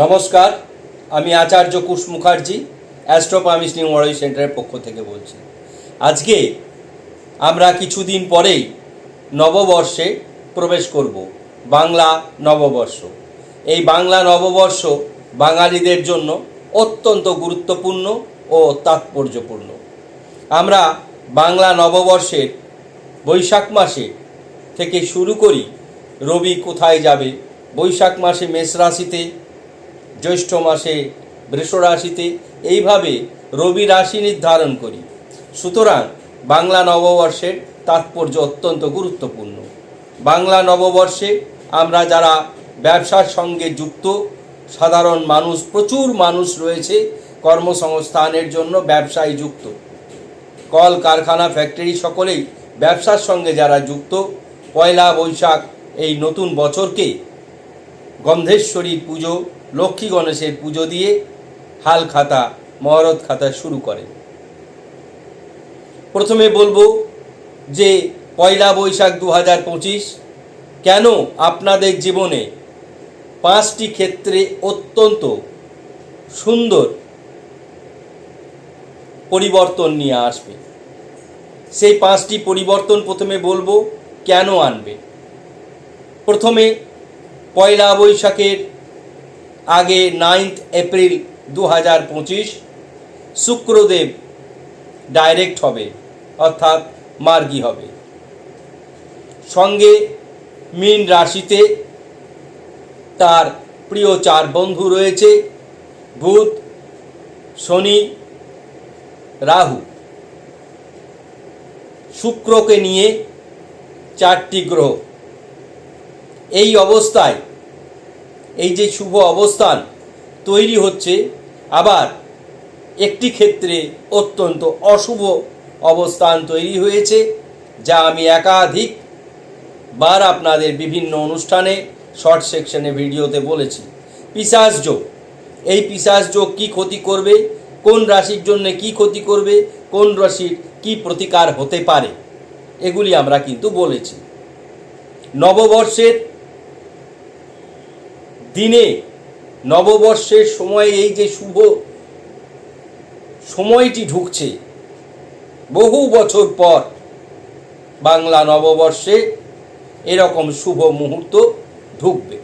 নমস্কার, আমি আচার্য কুশ মুখার্জি অ্যাস্ট্রোপামিস নিউ মডেল সেন্টারের পক্ষ থেকে বলছি। আজকে আমরা কিছুদিন পরেই নববর্ষে প্রবেশ করব, বাংলা নববর্ষ। এই বাংলা নববর্ষ বাঙালিদের জন্য অত্যন্ত গুরুত্বপূর্ণ ও তাৎপর্যপূর্ণ। আমরা বাংলা নববর্ষের বৈশাখ মাসে থেকে শুরু করি, রবি কোথায় যাবে? বৈশাখ মাসে মেষ রাশিতে জ্যৈষ্ঠ মাসে বৃষ রাশিতে এইভাবে রবি রাশি নির্ধারণ করি। সুতরাং বাংলা নববর্ষের তাৎপর্য অত্যন্ত গুরুত্বপূর্ণ। বাংলা নববর্ষে আমরা যারা ব্যবসার সঙ্গে যুক্ত, সাধারণ মানুষ, প্রচুর মানুষ রয়েছে, কর্মসংস্থানের জন্য ব্যবসায় যুক্ত। কল, কারখানা, ফ্যাক্টরি সকলেই ব্যবসার সঙ্গে যারা যুক্ত, পয়লা বৈশাখ এই নতুন বছরকে গন্ধেশ্বরীর পুজো লক্ষ্মী গণেশের পুজো দিয়ে হাল খাতা, মহরত খাতা শুরু করেন প্রথমে বলব যে পয়লা বৈশাখ দু হাজার পঁচিশ কেন আপনাদের জীবনে পাঁচটি ক্ষেত্রে অত্যন্ত সুন্দর পরিবর্তন নিয়ে আসবে। সেই পাঁচটি পরিবর্তন প্রথমে বলব কেন আনবে? প্রথমে পয়লা বৈশাখের আগে নাইন্থ এপ্রিল দু হাজার পঁচিশ শুক্রদেব ডাইরেক্ট হবে, অর্থাৎ মার্গী হবে। সঙ্গে মীন রাশিতে তার প্রিয় চার বন্ধু রয়েছে, বুধ, শনি, রাহু। শুক্রকে নিয়ে চারটি গ্রহ। এই অবস্থায় এই যে শুভ অবস্থান তৈরি হচ্ছে, আবার একটি ক্ষেত্রে অত্যন্ত অশুভ অবস্থান তৈরি হয়েছে, যা আমি একাধিক বার আপনাদের বিভিন্ন অনুষ্ঠানে, শর্ট সেকশনে ভিডিওতে বলেছি। পিসাস যোগ। এই পিসাস যোগ কী ক্ষতি করবে? কোন রাশির জন্য কি ক্ষতি করবে? কোন রাশির কি প্রতিকার হতে পারে? এগুলি আমরা কিন্তু বলেছি। নববর্ষের দিনে নববর্ষের সময় এই যে শুভ সময়টি ঢুকছে, বহু বছর পর বাংলা নববর্ষে এরকম শুভ মুহূর্ত ঢুকবে।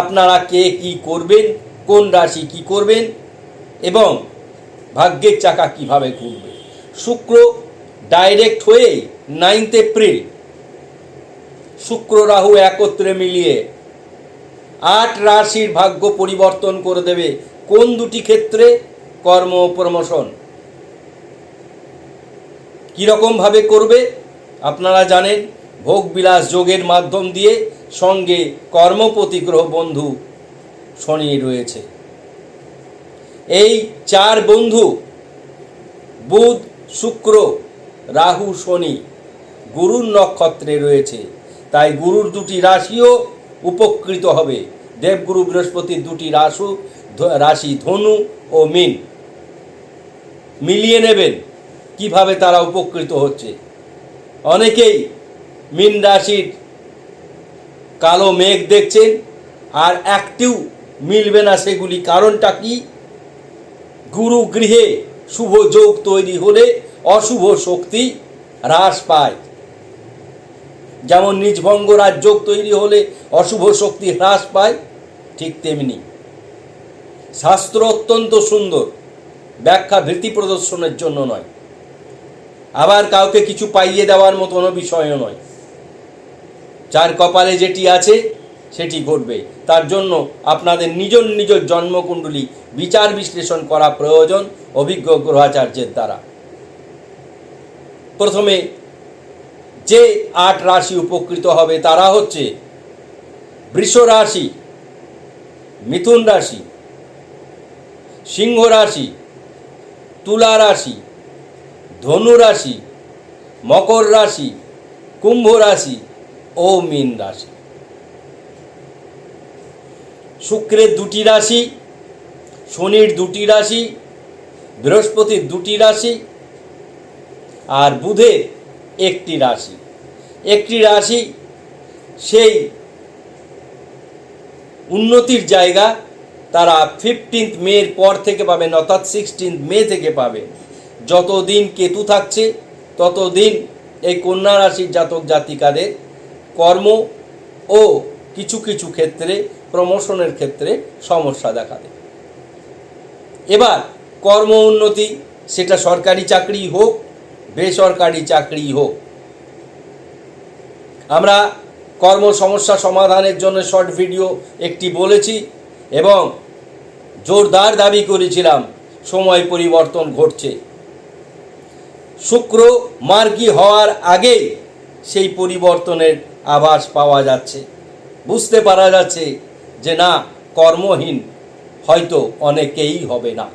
আপনারা কে কি করবেন, কোন রাশি কি করবেন এবং ভাগ্যের চাকা কীভাবে ঘুরবে? শুক্র ডাইরেক্ট হয়ে নাইনথ এপ্রিল শুক্র রাহু একত্রে মিলিয়ে আট রাশির ভাগ্য পরিবর্তন করে দেবে। কোন দুটি ক্ষেত্রে? কর্ম প্রমোশন। কীরকমভাবে করবে? আপনারা জানেন, ভোগ বিলাস যোগের মাধ্যম দিয়ে সঙ্গে কর্মপতি গ্রহ বন্ধু শনি রয়েছে। এই চার বন্ধু, বুধ, শুক্র, রাহু, শনি, গুরুর নক্ষত্রে রয়েছে। তাই গুরুর দুটি রাশিও উপকৃত হবে। দেবগুরু বৃহস্পতির দুটি রাশু রাশি ধনু ও মীন। মিলিয়ে নেবেন কীভাবে তারা উপকৃত হচ্ছে। অনেকেই মীন রাশির কালো মেঘ দেখছেন আর একটিও মিলবে না সেগুলি। কারণটা কি? গুরু গৃহে শুভ যোগ তৈরি হলে অশুভ শক্তি হ্রাস পায়। যেমন নিজভঙ্গ রাজযোগ তৈরি হলে অশুভ শক্তি হ্রাস পায়। ঠিক তেমনি। শাস্ত্র অত্যন্ত সুন্দর, ব্যাখ্যা ভীতি প্রদর্শনের জন্য নয়। আবার কাউকে কিছু পাইয়ে দেওয়ার মতনও বিষয়ও নয়। যার কপালে যেটি আছে, সেটি ঘটবে। তার জন্য আপনাদের নিজ নিজ জন্মকুণ্ডলী বিচার বিশ্লেষণ করা প্রয়োজন অভিজ্ঞ গ্রহাচার্যের দ্বারা। প্রথমে, যে আট রাশি উপকৃত হবে তারা হচ্ছে বৃষ রাশি মিথুন রাশি, সিংহ রাশি, তুলা রাশি, ধনু রাশি, মকর রাশি, কুম্ভ রাশি ও মীন রাশি। শুক্রের দুটি রাশি, শনির দুটি রাশি, বৃহস্পতির দুটি রাশি আর বুধের একটি রাশি। একটি রাশি সেই উন্নতির জায়গা তারা ফিফটিন্থ মের পর থেকে পাবেন অর্থাৎ সিক্সটিন্থ মে থেকে পাবেন যতদিন কেতু থাকছে, ততদিন এই কন্যা রাশির জাতক জাতিকাদের কর্ম ও কিছু কিছু ক্ষেত্রে প্রমোশনের ক্ষেত্রে সমস্যা দেখা দেবে এবার কর্ম উন্নতি, সেটা সরকারি চাকরি হোক, বেসরকারি চাকরি হোক। আমরা কর্ম সমস্যা সমাধানের জন্য শর্ট ভিডিও একটি বলেছি এবং জোরদার দাবি করেছিলাম, সময় পরিবর্তন ঘটছে। শুক্র মার্গী হওয়ার আগেই সেই পরিবর্তনের আভাস পাওয়া যাচ্ছে। বুঝতে পারা যাচ্ছে যে না, কর্মহীন হয়তো অনেকেই হবে না।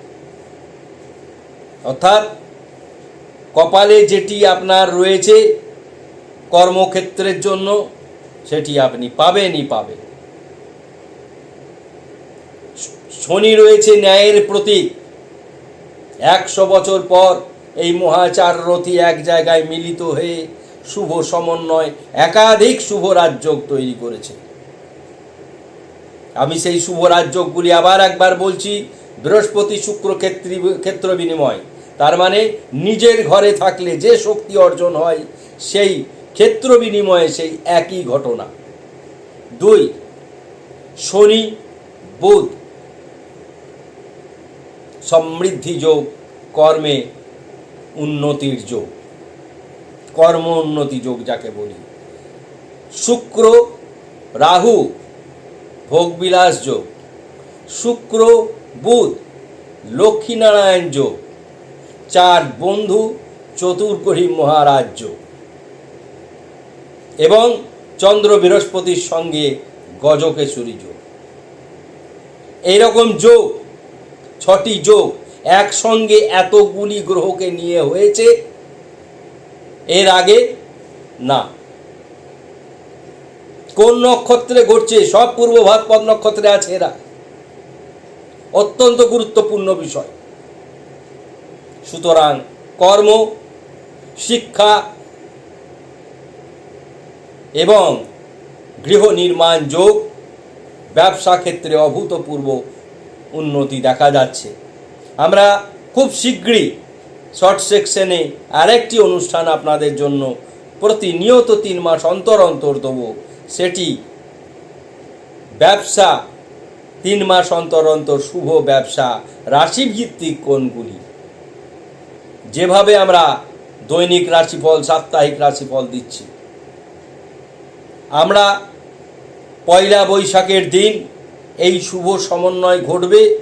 অর্থাৎ কপালে যেটি আপনার রয়েছে কর্মক্ষেত্রের জন্য সেটি আপনি পাবেনই পাবেন। শনি রয়েছে ন্যায়ের প্রতীক। একশো বছর পর এই মহাচার রথী এক জায়গায় মিলিত হয়ে শুভ সমন্বয়, একাধিক শুভ রাজযোগ তৈরি করেছে। আমি সেই শুভ রাজযোগগুলি আবার একবার বলছি, বৃহস্পতি শুক্র ক্ষেত্রী, ক্ষেত্র বিনিময়। তার মানে নিজের ঘরে থাকলে যে শক্তি অর্জন হয়, সেই ক্ষেত্র বিনিময়ে সেই একই ঘটনা। দুই, শনি, বুধ সমৃদ্ধি যোগ, কর্মে উন্নতির যোগ। কর্ম উন্নতি যোগ যাকে বলি। শুক্র, রাহু, ভোগবিলাস যোগ। শুক্র, বুধ, লক্ষ্মীনারায়ণ যোগ। চার, বন্ধু চতুর্কহী মহারাজ যোগ। এবং চন্দ্র বৃহস্পতির সঙ্গে গজকেশরী যোগ। এইরকম যোগ, ছটি যোগ, একসঙ্গে এতগুলি গ্রহকে নিয়ে হয়েছে, এর আগে না। কোন নক্ষত্রে ঘটছে? সব পূর্ব ভাতপদ নক্ষত্রে আছে এরা। অত্যন্ত গুরুত্বপূর্ণ বিষয়। সুতরাং কর্ম, শিক্ষা এবং গৃহ নির্মাণ যোগ ব্যবসা ক্ষেত্রে অভূতপূর্ব উন্নতি দেখা যাচ্ছে। আমরা খুব শীঘ্রই শর্ট সেকশনে আরেকটি অনুষ্ঠান আপনাদের জন্য প্রতিনিয়ত তিন মাস অন্তর অন্তর দেবো। সেটি ব্যবসা, তিন মাস অন্তর অন্তর শুভ ব্যবসা, রাশিভিত্তিক কোনগুলি যেভাবে আমরা দৈনিক রাশিফল, সাপ্তাহিক রাশিফল দিচ্ছি। আমরা পয়লা বৈশাখের দিন এই শুভ সমন্বয় ঘটবে।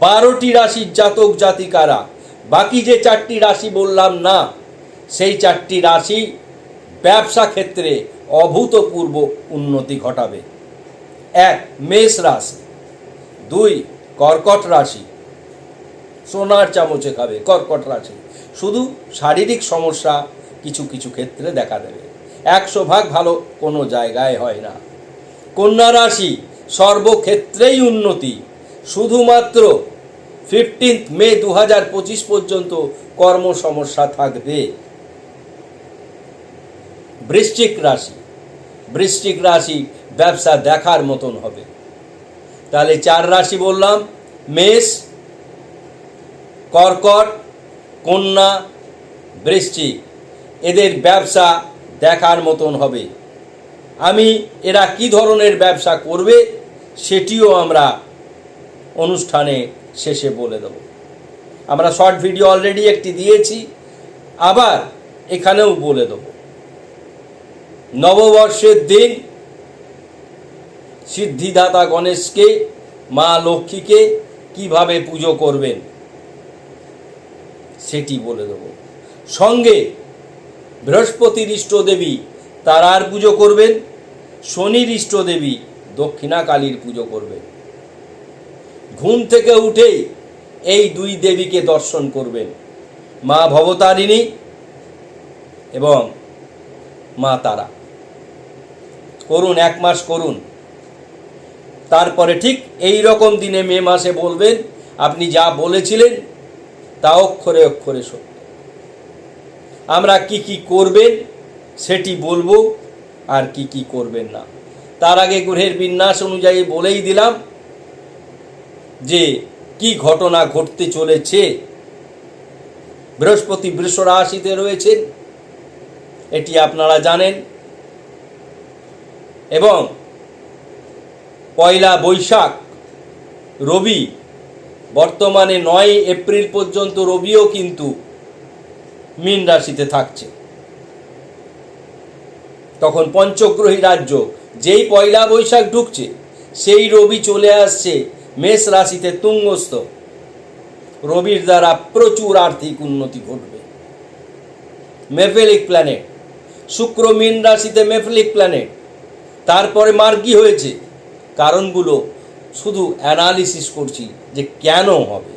বারোটি রাশির জাতক জাতিকারা, বাকি যে চারটি রাশি বললাম না, সেই চারটি রাশি ব্যবসা ক্ষেত্রে অভূতপূর্ব উন্নতি ঘটাবে। এক, মেষ রাশি। দুই, কর্কট রাশি। সোনার চামচে খাবে কর্কট রাশি। শুধু শারীরিক সমস্যা কিছু কিছু ক্ষেত্রে দেখা দেবে। একশো ভাগ ভালো কোনো জায়গায় হয় না। কন্যা রাশি সর্বক্ষেত্রেই উন্নতি। শুধুমাত্র ফিফটিন্থ মে দু হাজার পঁচিশ পর্যন্ত কর্ম সমস্যা থাকবে। বৃশ্চিক রাশি। বৃশ্চিক রাশি ব্যবসা দেখার মতন হবে। তাহলে চার রাশি বললাম, মেষ, কর্কট, কন্যা, বৃশ্চিক। এদের ব্যবসা দেখার মতন হবে। আমি এরা কি ধরনের ব্যবসা করবে সেটিও আমরা অনুষ্ঠানে শেষে বলে দেব। আমরা শর্ট ভিডিও অলরেডি একটি দিয়েছি, আবার এখানেও বলে দেব। নববর্ষের দিন সিদ্ধিদাতা গণেশকে, মা লক্ষ্মীকে কীভাবে পুজো করবেন সেটি বলে দেব। সঙ্গে বৃহস্পতির ইষ্টদেবী তারার পুজো করবেন শনির ইষ্টদেবী দক্ষিণা কালীর পুজো করবেন। ঘুম থেকে উঠেই এই দুই দেবীকে দর্শন করবেন, মা ভবতারিণী এবং মা তারা। করুন, এক মাস করুন। তারপরে ঠিক এই রকম দিনে মে মাসে বলবেন, আপনি যা বলেছিলেন তা অক্ষরে অক্ষরে সত্য। আমরা কি কি করবেন সেটি বলব আর কি কি করবেন না। তার আগে গ্রহের বিন্যাস অনুযায়ী বলেই দিলাম যে, কি ঘটনা ঘটতে চলেছে? বৃহস্পতি বৃষ রাশিতে রয়েছেন, এটি আপনারা জানেন। এবং পয়লা বৈশাখ, রবি, বর্তমানে নয় এপ্রিল পর্যন্ত রবিও কিন্তু মীন রাশিতে থাকছে। তখন পঞ্চগ্রহী রাজ্য, যেই পয়লা বৈশাখ ঢুকছে, সেই রবি চলে আসছে মেষ রাশিতে তুঙ্গস্থ। রবির দ্বারা প্রচুর আর্থিক উন্নতি ঘটবে। মেফেলিক প্ল্যানেট, শুক্র মীন রাশিতে মেফেলিক প্ল্যানেট। তারপরে মার্গী হয়েছে, কারণগুলো শুধু অ্যানালিসিস করছি যে কেন হবে।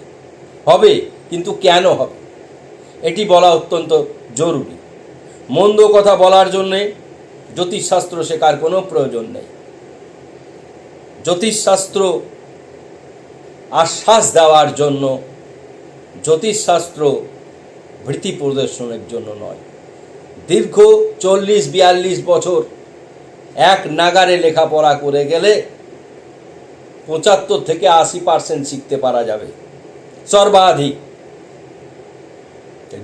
হবে, কিন্তু কেন হবে? এটি বলা অত্যন্ত জরুরি। মন্দ কথা বলার জন্যে জ্যোতিষশাস্ত্র শেখার কোনো প্রয়োজন নেই। জ্যোতিষশাস্ত্র আশ্বাস দেওয়ার জন্য জ্যোতিষশাস্ত্র ভৃতি প্রদর্শনের জন্য নয়। দীর্ঘ চল্লিশ বিয়াল্লিশ বছর এক নাগারে লেখাপড়া করে গেলে পঁচাত্তর থেকে আশি পার্সেন্ট শিখতে পারা যাবে। সর্বাধিক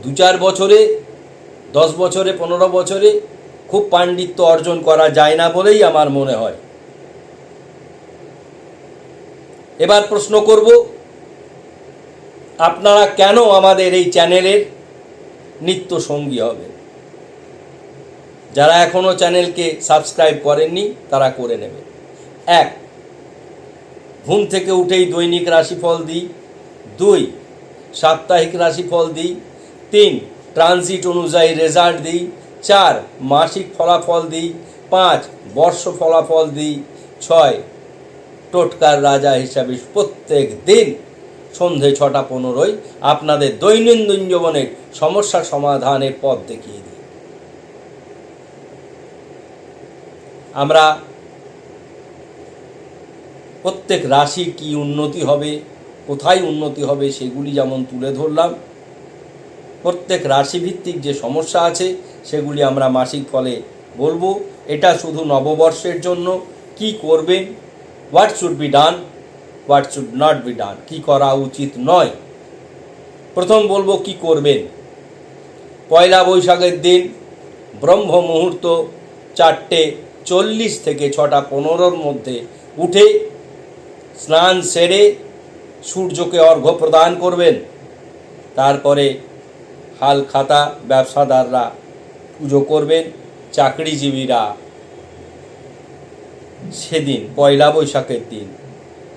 দু চার বছরে, দশ বছরে, পনেরো বছরে খুব পাণ্ডিত্য অর্জন করা যায় না বলেই আমার মনে হয়। এবার প্রশ্ন করব, আপনারা কেন আমাদের এই চ্যানেলের নিত্য সঙ্গী হবে যারা এখনও চ্যানেলকে সাবস্ক্রাইব করেননি, তারা করে নেবে এক, ঘুম থেকে উঠেই দৈনিক রাশিফল দিই। দুই, সাপ্তাহিক রাশিফল দিই। তিন ট্রানজিট অনুযায়ী রেজাল্ট দিই। চার, মাসিক ফলাফল দিই। পাঁচ, বর্ষ ফলাফল দিই। ছয়, টোটকার রাজা হিসাবে প্রত্যেক দিন সন্ধে ছটা পনেরোই আপনাদের দৈনন্দিন জীবনের সমস্যা সমাধানের পথ দেখিয়ে দিই। আমরা প্রত্যেক রাশির কি উন্নতি হবে, কোথায় উন্নতি হবে, সেগুলি যেমন তুলে ধরলাম প্রত্যেক রাশিভিত্তিক যে সমস্যা আছে, সেগুলি আমরা মাসিক ফলে বলব। এটা শুধু নববর্ষের জন্য। কি করবেন? What should be done what should not be done কি করা উচিত নয়। প্রথম বলব, কি করবেন? পয়লা বৈশাখের দিন, ব্রহ্ম মুহূর্ত চারটে চল্লিশ থেকে ছটা পনেরোর মধ্যে উঠে স্নান সেরে সূর্যকে অর্ঘ্য প্রদান করবেন। তারপরে হাল খাতা ব্যবসাদাররা পুজো করবেন, চাকরিজীবীরা। সেদিন, পয়লা বৈশাখের দিন,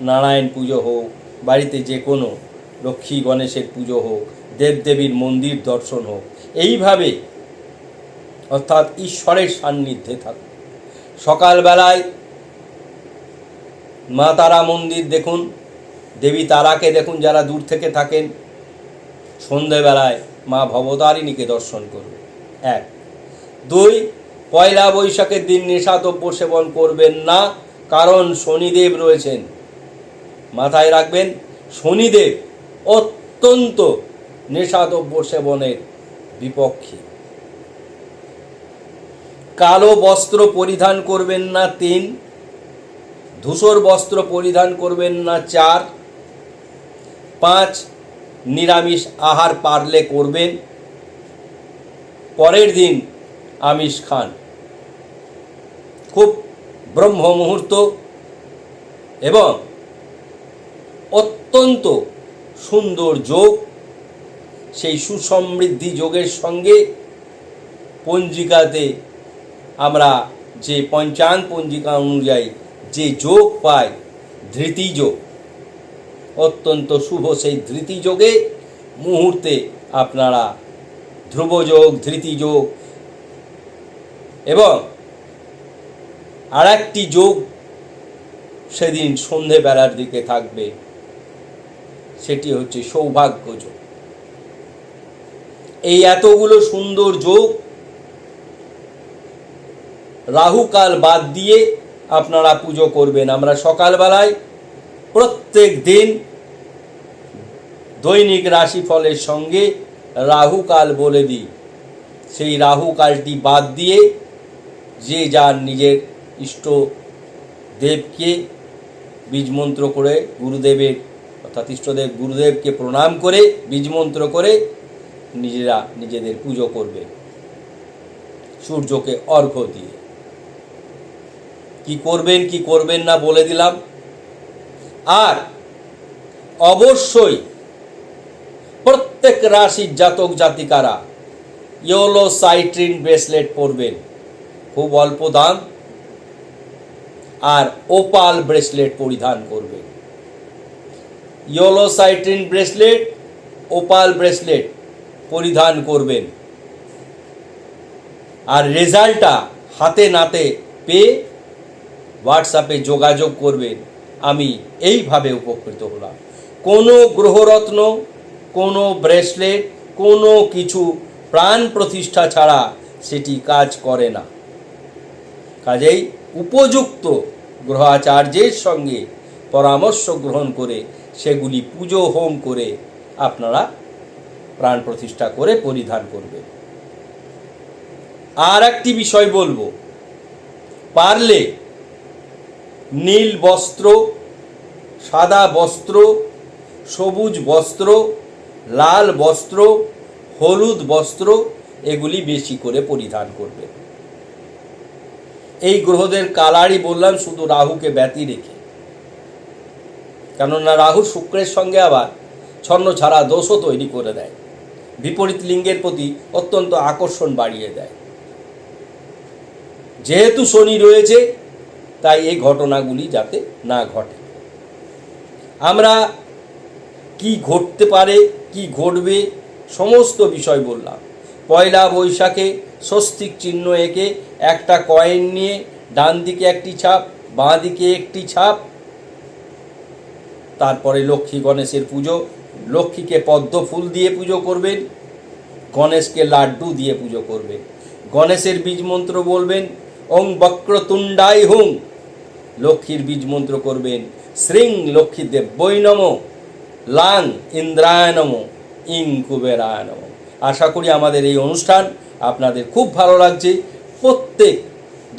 নারায়ণ পুজো হোক, বাড়িতে যে কোনো লক্ষ্মী গণেশের পুজো হোক, দেবদেবীর মন্দির দর্শন হোক, এইভাবে অর্থাৎ ঈশ্বরের সান্নিধ্যে থাকুন। সকালবেলায় মা তারা মন্দির দেখুন, দেবী তারাকে দেখুন যারা দূর থেকে থাকেন। সন্ধেবেলায় মা ভবতারিণীকে দর্শন করুন। এক। দুই, পয়লা বৈশাখের দিন নেশাদ্রব্য সেবন করবেন না, কারণ শনিদেব রয়েছেন। মাথায় রাখবেন, শনিদেব অত্যন্ত নেশাদ্রব্য সেবনের বিপক্ষে। কালো বস্ত্র পরিধান করবেন না তিন, ধূসর বস্ত্র পরিধান করবেন না চার, পাঁচ নিরামিষ আহার পারলে করবেন। পরের দিন আমিষ খান। খুব ব্রহ্ম মুহূর্ত এবং অত্যন্ত সুন্দর যোগ। সেই সুসমৃদ্ধি যোগের সঙ্গে পঞ্জিকাতে আমরা যে পঞ্চাঙ্গ পঞ্জিকা অনুযায়ী যে যোগ পাই, ধৃতি যোগ। অত্যন্ত শুভ সেই ধৃতি যোগে মুহূর্তে আপনারা ধ্রুবযোগ ধৃতিযোগ এবং আর একটি যোগ সেদিন সন্ধেবেলার দিকে থাকবে। সেটি হচ্ছে সৌভাগ্য যোগ। এই এতগুলো সুন্দর যোগ রাহুকাল বাদ দিয়ে আপনারা পুজো করবেন। আমরা সকালবেলায় প্রত্যেক দিন দৈনিক রাশিফলের সঙ্গে রাহুকাল বলে দিই। সেই রাহুকালটি বাদ দিয়ে যে যার নিজের ইষ্ট দেবকে বীজমন্ত্র করে গুরুদেবের অর্থাৎ ইষ্টদেব গুরুদেবকে প্রণাম করে, বীজমন্ত্র করে নিজেরা নিজেদের পুজো করবে। সূর্যকে অর্ঘ্য দিয়ে। কি করবেন কি করবেন না বলে দিলাম। আর অবশ্যই প্রত্যেক রাশির জাতক জাতিকারা ইয়োলো সাইট্রিন ব্রেসলেট পরবেন। খুব অল্প দাম। আর ওপাল ব্রেসলেট পরিধান করবেন। Yellow citrine bracelet, opal bracelet পরিধান করবেন। আর রেজাল্টটা হাতে নাতে পেয়ে হোয়াটসঅ্যাপে যোগাযোগ করবেন। আমি এইভাবে উপকৃত হলাম। কোনো গ্রহরত্ন, কোনো ব্রেসলেট, কোনো কিছু প্রাণ প্রতিষ্ঠা ছাড়া সেটি কাজ করে না। কাজেই উপযুক্ত গ্রহাচার্যের সঙ্গে পরামর্শ গ্রহণ করে সেগুলি পুজো হোম করে আপনারা প্রাণ প্রতিষ্ঠা করে পরিধান করবেন। আর একটি বিষয় বলব, পারলে নীল বস্ত্র, সাদা বস্ত্র, সবুজ বস্ত্র, লাল বস্ত্র, হলুদ বস্ত্র, এগুলি বেশি করে পরিধান করবে। এই গ্রহদের কালারই বললাম, শুধু রাহুকে ব্যতি রেখে। কেননা রাহু শুক্রের সঙ্গে আবার ছন্ন ছাড়া দোষও তৈরি করে দেয়। বিপরীত লিঙ্গের প্রতি অত্যন্ত আকর্ষণ বাড়িয়ে দেয়। যেহেতু শনি রয়েছে তাই এই ঘটনাগুলি যাতে না ঘটে। আমরা কি ঘটতে পারে, কি ঘটবে, সমস্ত বিষয় বললাম। পয়লা বৈশাখে স্বস্তিক চিহ্ন এঁকে একটা কয়েন নিয়ে ডান দিকে একটি ছাপ, বাঁ দিকে একটি ছাপ, তারপরে লক্ষ্মী গণেশের পুজো, লক্ষ্মীকে পদ্ম ফুল দিয়ে পুজো করবেন, গণেশকে লাড্ডু দিয়ে পুজো করবেন। গণেশের বীজ মন্ত্র বলবেন, ওং বক্রতুণ্ডাই হুং। লক্ষ্মীর বীজ মন্ত্র করবেন। শ্রীং লক্ষ্মীদেব বৈ নম, লাং ইন্দ্রায় নম, ইং কুবেরায় নম। আশা করি আমাদের এই অনুষ্ঠান আপনাদের খুব ভালো লাগছে। প্রত্যেক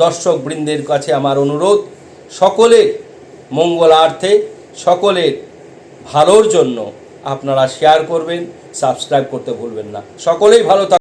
দর্শক বৃন্দের কাছে আমার অনুরোধ, সকলের মঙ্গলার্থে সকলের ভালোর জন্য আপনারা শেয়ার করবেন সাবস্ক্রাইব করতে ভুলবেন না। সকলেই ভালো